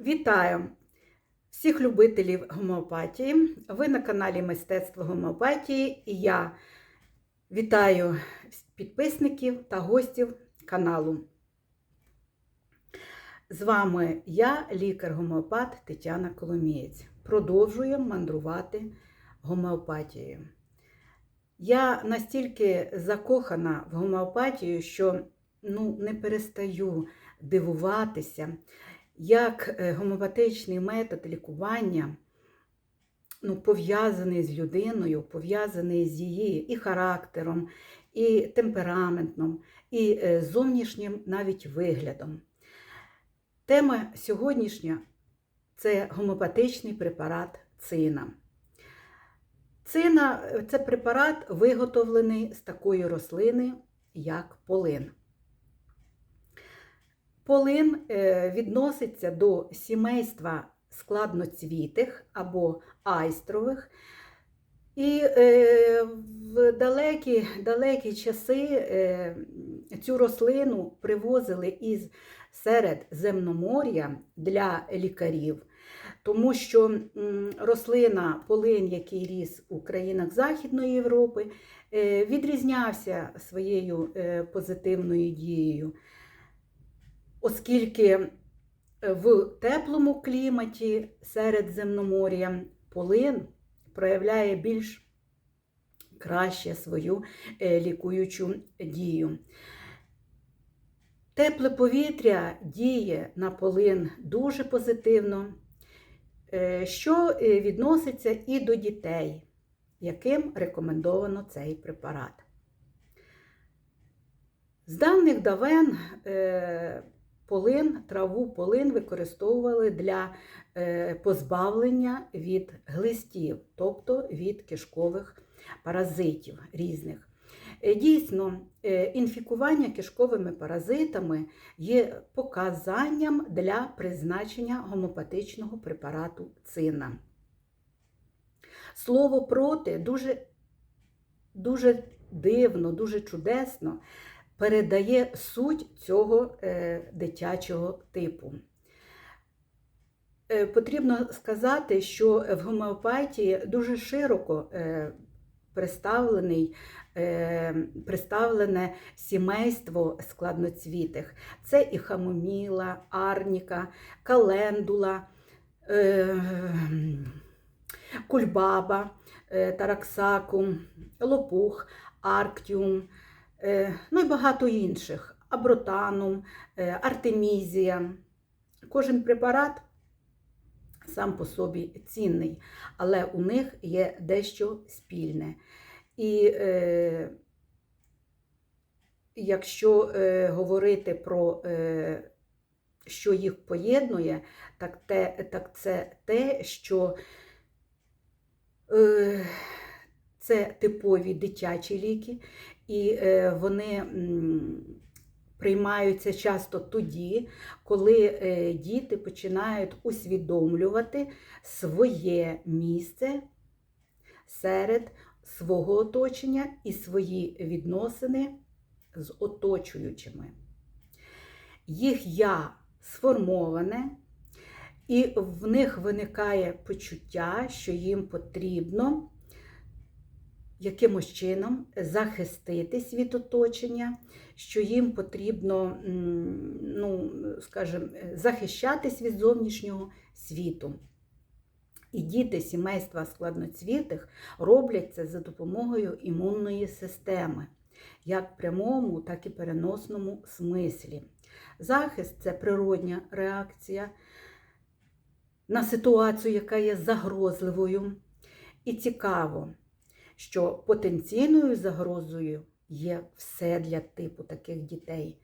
Вітаю всіх любителів гомеопатії. Ви на каналі Мистецтво гомеопатії і я вітаю підписників та гостів каналу. З вами я, лікар-гомеопат Тетяна Коломієць. Продовжуємо мандрувати гомеопатією. Я настільки закохана в гомеопатію, що ну, не перестаю дивуватися, як е, гомеопатичний метод лікування ну, пов'язаний з людиною, пов'язаний з її і характером, і темпераментом, і е, зовнішнім навіть виглядом. Тема сьогоднішня це гомеопатичний препарат цина. Цина це препарат, виготовлений з такої рослини, як полин. Полин е, відноситься до сімейства складноцвітих або айстрових. І е, в далекі далекі часи е, цю рослину привозили із Середземномор'я для лікарів, тому що рослина полин, який ріс у країнах Західної Європи, відрізнявся своєю позитивною дією оскільки в теплому кліматі Середземномор'я полин проявляє більш краще свою лікуючу дію. Тепле повітря діє на полин дуже позитивно, що відноситься і до дітей, яким рекомендовано цей препарат. З давних давен полин, траву полин використовували для позбавлення від глистів, тобто від кишкових паразитів різних. Дійсно, інфікування кишковими паразитами є показанням для призначення гомопатичного препарату цина. Слово проти дуже, дуже дивно, дуже чудесно передає суть цього дитячого типу. Потрібно сказати, що в гомеопатії дуже широко представлений, представлене сімейство складноцвітих. Це і хамоміла, арніка, календула, кульбаба, тараксакум, лопух, арктіум, ну і багато інших. Абротанум, артемізія. Кожен препарат сам по собі цінний, але у них є дещо спільне. І е, якщо е, говорити про е, що їх поєднує, так, те, так це те, що е, це типові дитячі ліки, і е, вони приймаються часто тоді, коли е, діти починають усвідомлювати своє місце серед свого оточення і свої відносини з оточуючими. Їх я сформоване, і в них виникає почуття, що їм потрібно якимось чином захиститись від оточення, що їм потрібно, ну, скажімо, захищатись від зовнішнього світу. І діти сімейства складноцвітих роблять це за допомогою імунної системи, як в прямому, так і переносному смислі. Захист це природня реакція на ситуацію, яка є загрозливою. І цікаво, що потенційною загрозою є все для типу таких дітей.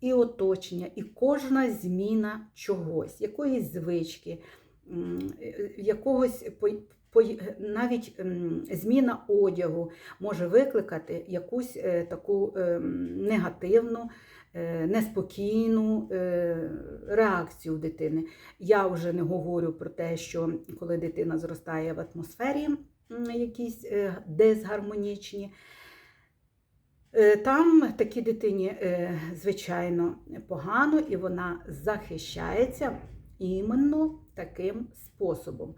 І оточення, і кожна зміна чогось, якоїсь звички, якогось навіть зміна одягу може викликати якусь е, таку негативну, е, неспокійну е, реакцію дитини. Я вже не говорю про те, що коли дитина зростає в атмосфері якісь дисгармонічні, там такій дитині, звичайно, погано, і вона захищається іменно таким способом.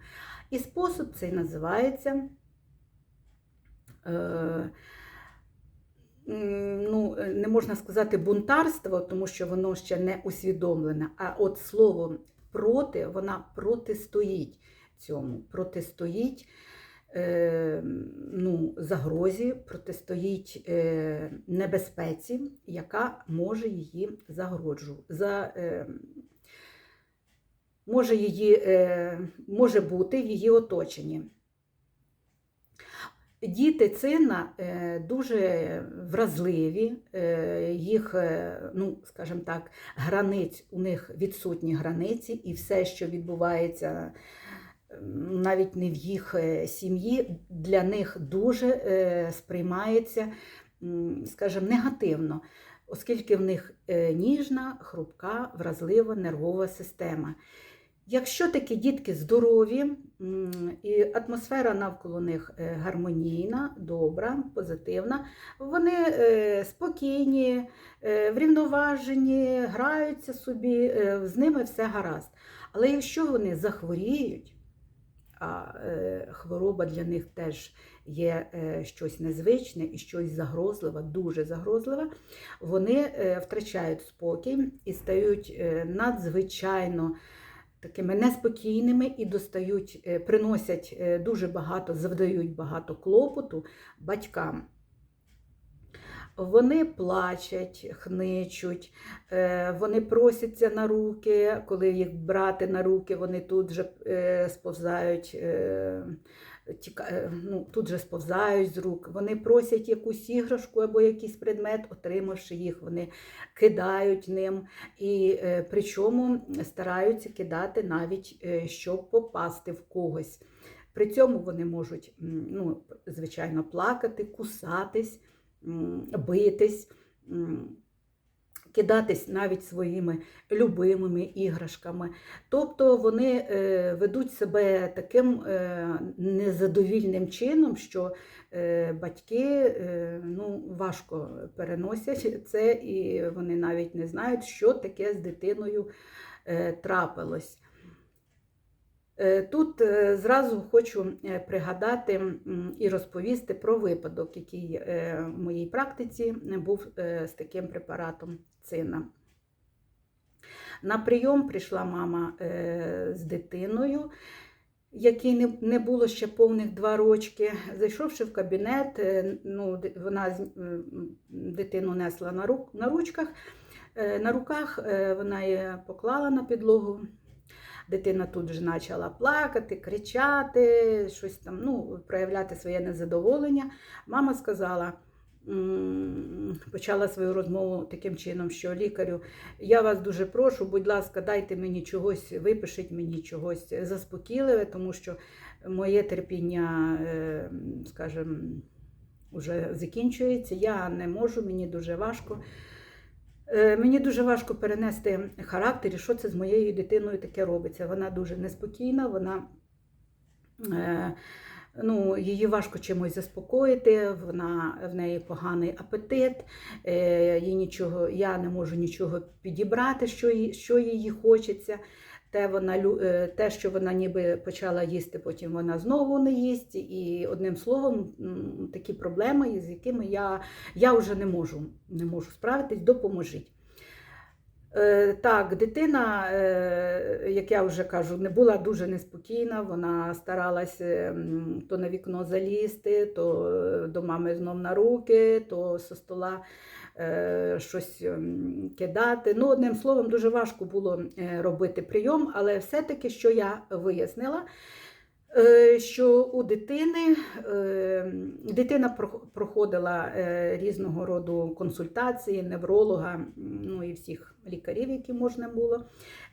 І спосіб цей називається. Е, ну, не можна сказати бунтарство, тому що воно ще не усвідомлене. А от слово проти, вона протистоїть цьому, протистоїть е, ну, загрозі, протистоїть е, небезпеці, яка може її загроджувати. За, е, може, її, е, може бути в її оточенні. Діти цина е, дуже вразливі, е, їх, е, ну, скажімо так, границь, у них відсутні границі, і все, що відбувається навіть не в їх е, сім'ї, для них дуже е, сприймається, скажімо, негативно, оскільки в них е, ніжна, хрупка, вразлива нервова система. Якщо такі дітки здорові і атмосфера навколо них гармонійна, добра, позитивна, вони спокійні, врівноважені, граються собі, з ними все гаразд. Але якщо вони захворіють, а е, хвороба для них теж є е, щось незвичне і щось загрозливе, дуже загрозливе, вони е, втрачають спокій і стають надзвичайно такими неспокійними і достають, приносять дуже багато, завдають багато клопоту батькам. Вони плачуть, хничуть, е, вони просяться на руки, коли їх брати на руки, вони тут же е, сповзають, е, ну, тут же сповзають з рук. Вони просять якусь іграшку або якийсь предмет, отримавши їх, вони кидають ним. І причому стараються кидати навіть, щоб попасти в когось. При цьому вони можуть, ну, звичайно, плакати, кусатись, битись, кидатись навіть своїми любимими іграшками. Тобто вони е, ведуть себе таким е, незадовільним чином, що е, батьки ну, важко переносять це, і вони навіть не знають, що таке з дитиною трапилось. Е, Тут е, зразу хочу е, пригадати і розповісти про випадок, який в моїй практиці був з таким препаратом цина. На прийом прийшла мама з дитиною, якій не, було ще повних два рочки. Зайшовши в кабінет, ну, вона дитину несла на, ручках, на руках, вона її поклала на підлогу. Дитина тут же почала плакати, кричати, щось там, ну, проявляти своє незадоволення. Мама сказала, почала свою розмову таким чином, що лікарю, я вас дуже прошу, будь ласка, дайте мені чогось, випишіть мені чогось заспокійливе, тому що моє терпіння, е, скажімо, вже закінчується. Я не можу, мені дуже важко. Е, Мені дуже важко перенести характер, і що це з моєю дитиною таке робиться. Вона дуже неспокійна, вона е, ну, її важко чимось заспокоїти, вона, в неї поганий апетит, е, їй нічого, я не можу нічого підібрати, що їй, що їй хочеться. Те, вона, е, те, що вона ніби почала їсти, потім вона знову не їсть. І одним словом, такі проблеми, з якими я, я вже не можу, не можу справитись, допоможіть. Е, Так, дитина, е, як я вже кажу, не була дуже неспокійна. Вона старалася то на вікно залізти, то до мами знов на руки, то зі стола щось кидати. Ну, одним словом, дуже важко було е, робити прийом, але все-таки, що я вияснила, е, що у дитини е, дитина проходила е, різного роду консультації, невролога, ну і всіх лікарів, які можна було.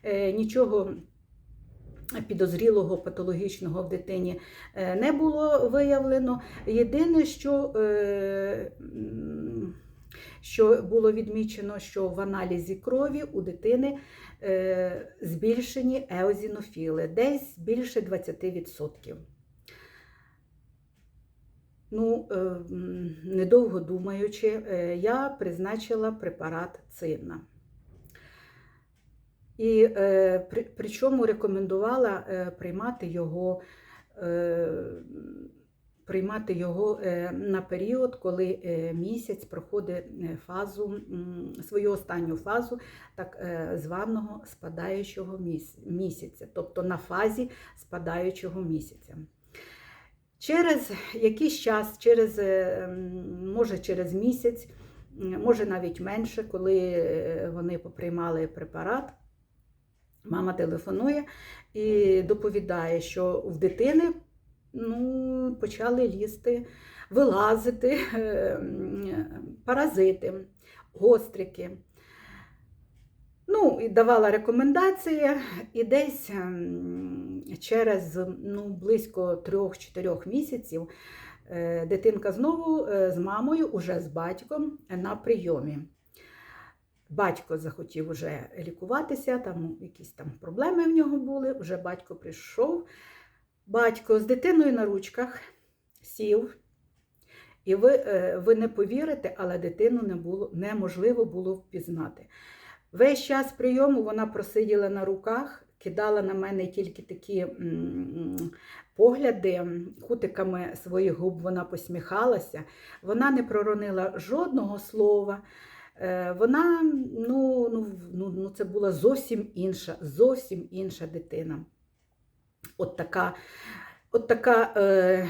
Е, Нічого підозрілого, патологічного в дитині е, не було виявлено. Єдине, що, е, що було відмічено, що в аналізі крові у дитини е, збільшені еозінофіли, десь більше 20%. Ну, е, недовго думаючи, е, я призначила препарат цинна. І е, при, причому рекомендувала приймати його. Приймати його е, на період, коли е, місяць проходить е, фазу, свою останню фазу так званого спадаючого місяця, тобто на фазі спадаючого місяця. Через якийсь час, через, може через місяць, може навіть менше, коли вони поприймали препарат, мама телефонує і доповідає, що в дитини ну, почали лізти, вилазити е, паразити, гострики. Ну, і давала рекомендації, і десь ем, через ну, близько 3-4 місяців е, дитинка знову е, з мамою, уже з батьком на прийомі. Батько захотів уже лікуватися, там якісь там проблеми в нього були. Вже батько прийшов. Батько з дитиною на ручках сів, і ви, е, ви не повірите, але дитину не було, неможливо було впізнати. Весь час прийому вона просиділа на руках, кидала на мене тільки такі погляди, кутиками своїх губ вона посміхалася. Вона не проронила жодного слова. Е, Вона, ну, ну, ну, ну, це була зовсім інша, зовсім інша дитина. От така, от така, е, е,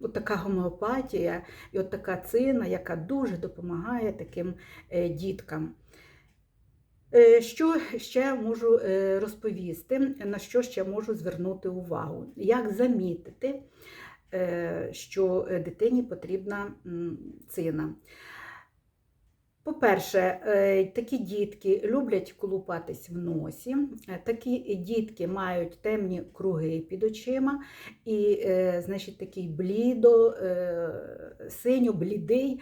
от така гомеопатія і от така цина, яка дуже допомагає таким е, діткам. Е, Що ще можу е, розповісти, на що ще можу звернути увагу? Як замітити, що дитині потрібна цина? По-перше, е, такі дітки люблять колупатись в носі, Е, такі дітки мають темні круги під очима і, е, значить, такий блідо, синьо-блідий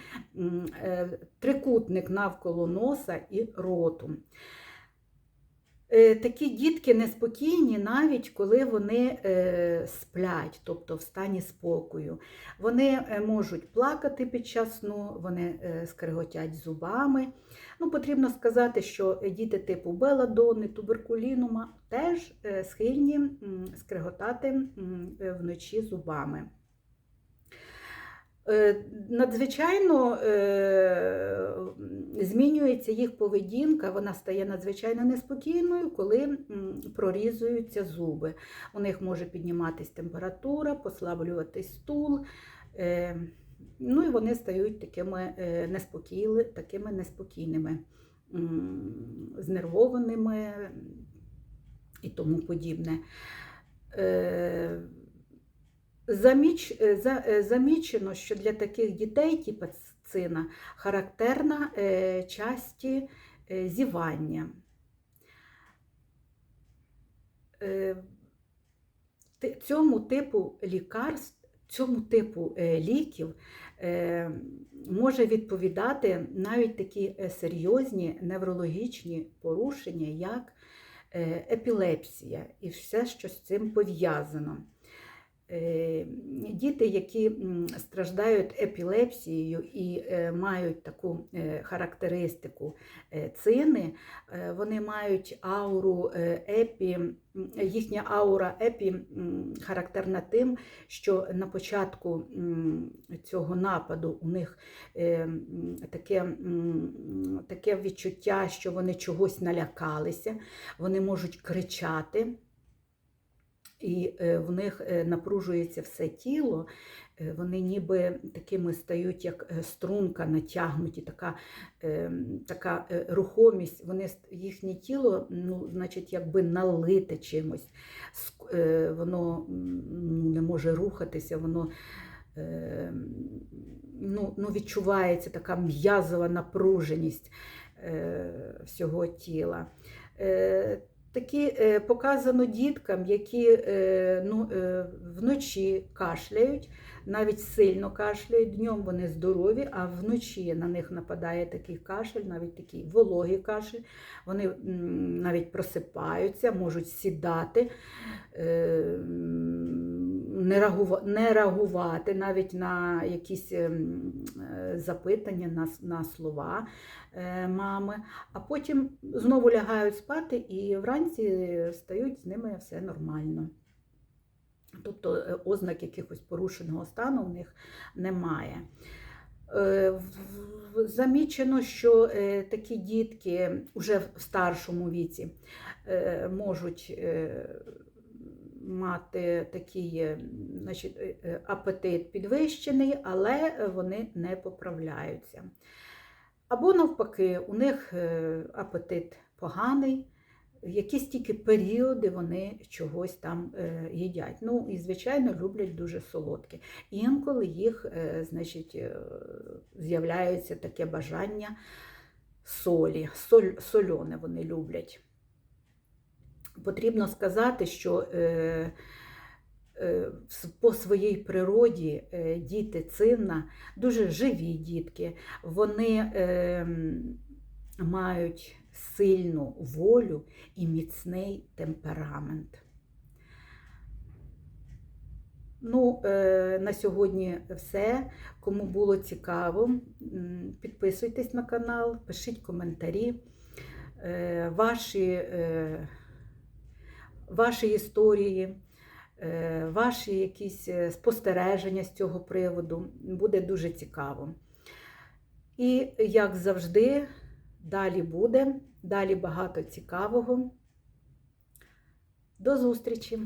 трикутник навколо носа і роту. Е, Такі дітки неспокійні, навіть коли вони е, сплять, тобто в стані спокою. Вони е, можуть плакати під час сну, вони скриготять зубами. Ну, потрібно сказати, що діти типу беладони, туберкулінума теж схильні скриготати вночі зубами. Е, Надзвичайно е, змінюється їх поведінка, вона стає надзвичайно неспокійною, коли прорізуються зуби. У них може підніматись температура, послаблюватись стул. е, Ну і вони стають такими, неспокійли, такими неспокійними, знервованими і тому подібне. Заміч, е, за, е, замічено, що для таких дітей, типу цина, характерна е, часті е, зівання. Е, Цьому типу лікарств, цьому типу е, ліків може відповідати навіть такі серйозні неврологічні порушення, як епілепсія і все, що з цим пов'язано. Е, Діти, які страждають епілепсією і е, мають таку е, характеристику цини, вони мають ауру епі, їхня аура епі характерна тим, що на початку цього нападу у них таке, таке відчуття, що вони чогось налякалися, вони можуть кричати і е, в них е, напружується все тіло, е, вони ніби такими стають, як струнка натягнуті, така, така рухомість, вони, їхнє тіло ну, значить, якби налите чимось, воно ну, не може рухатися, воно ну, ну, відчувається така м'язова напруженість всього тіла. Такі е, показано діткам, які е, ну, е, вночі кашляють, навіть сильно кашляють, днем вони здорові, а вночі на них нападає такий кашель, навіть такий вологий кашель. Вони навіть просипаються, можуть сідати, не, реагува- не реагувати навіть на якісь ем, е, запитання, на, на слова е, мами, а потім знову лягають спати і вранці стають з ними все нормально. Тобто е, ознак якихось порушеного стану в них немає. Замічено, що такі дітки вже в старшому віці можуть мати такий е, значить, е, е, апетит підвищений, але вони не поправляються. Або навпаки, у них апетит поганий, якісь тільки періоди вони чогось там їдять. Ну і, звичайно, люблять дуже солодке. Інколи їх, значить, з'являється таке бажання солі, соль, сольоне вони люблять. Потрібно сказати, що е, е, по своїй природі е, діти цинна дуже живі дітки. Вони мають сильну волю і міцний темперамент. Ну, на сьогодні все. Кому було цікаво, підписуйтесь на канал, пишіть коментарі. Ваші, ваші історії, е, ваші якісь е, спостереження з цього приводу. Буде дуже цікаво. І, як завжди, далі буде, далі багато цікавого. До зустрічі!